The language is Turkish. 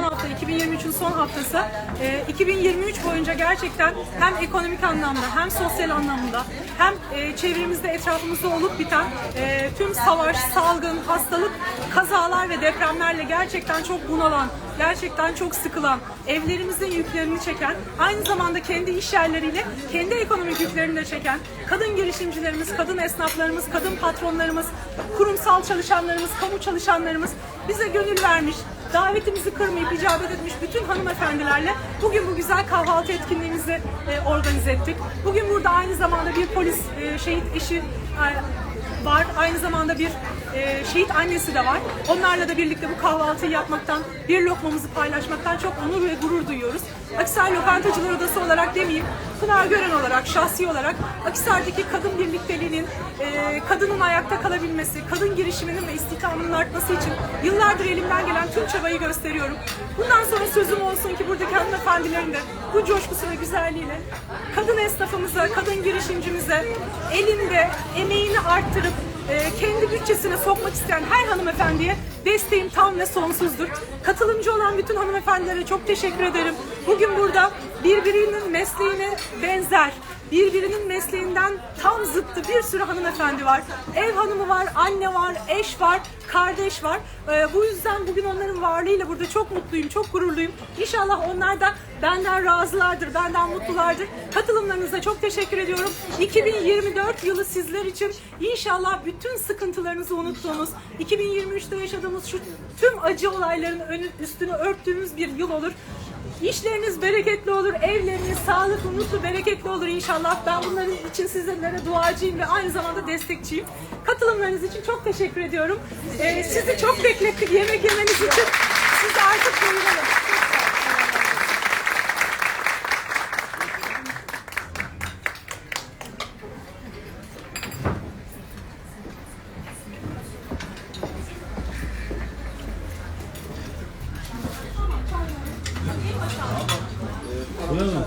son hafta, 2023'ün son haftası. E, 2023 boyunca gerçekten hem ekonomik anlamda hem sosyal anlamda hem e, çevremizde etrafımızda olup biten e, tüm savaş, salgın, hastalık, kazalar ve depremlerle gerçekten çok bunalan, gerçekten çok sıkılan, evlerimizin yüklerini çeken, aynı zamanda kendi iş yerleriyle kendi ekonomik yüklerini de çeken kadın girişimcilerimiz, kadın esnaflarımız, kadın patronlarımız, kurumsal çalışanlarımız, kamu çalışanlarımız bize gönül vermiş, davetimizi kırmayıp icabet etmiş bütün hanımefendilerle bugün bu güzel kahvaltı etkinliğimizi e, organize ettik. Bugün burada aynı zamanda bir polis e, şehit eşi e. Aynı zamanda bir e, şehit annesi de var. Onlarla da birlikte bu kahvaltıyı yapmaktan, bir lokmamızı paylaşmaktan çok onur ve gurur duyuyoruz. Akisar Lokantacılar Odası olarak demeyeyim, Pınar Gören olarak, şahsi olarak Akisar'daki kadın birlikteliğinin, e, kadının ayakta kalabilmesi, kadın girişiminin ve istihdamının artması için yıllardır elimden gelen tüm çabayı gösteriyorum. Bundan sonra sözüm olsun ki buradaki hanımefendilerin de bu coşkusu ve güzelliğiyle kadın esnafımıza, kadın girişimcimize elinde emeğini arttırıp kendi bütçesine sokmak isteyen her hanımefendiye desteğim tam ve sonsuzdur. Katılımcı olan bütün hanımefendilere çok teşekkür ederim. Bugün burada birbirinin mesleğine benzer, birbirinin mesleğinden tam zıttı bir sürü hanımefendi var. Ev hanımı var, anne var, eş var, kardeş var. Ee, bu yüzden bugün onların varlığıyla burada çok mutluyum, çok gururluyum. İnşallah onlar da benden razılardır, benden mutlulardır. Katılımlarınıza çok teşekkür ediyorum. 2024 yılı sizler için inşallah bütün sıkıntılarınızı unuttuğumuz, 2023'te yaşadığımız şu tüm acı olayların üstünü örttüğümüz bir yıl olur. İşleriniz bereketli olur, evleriniz sağlıklı, mutlu, bereketli olur inşallah. Ben bunların için sizlere duacıyım ve aynı zamanda destekçiyim. Katılımlarınız için çok teşekkür ediyorum. Ee, sizi çok beklettik yemek yemeniz Buna mı?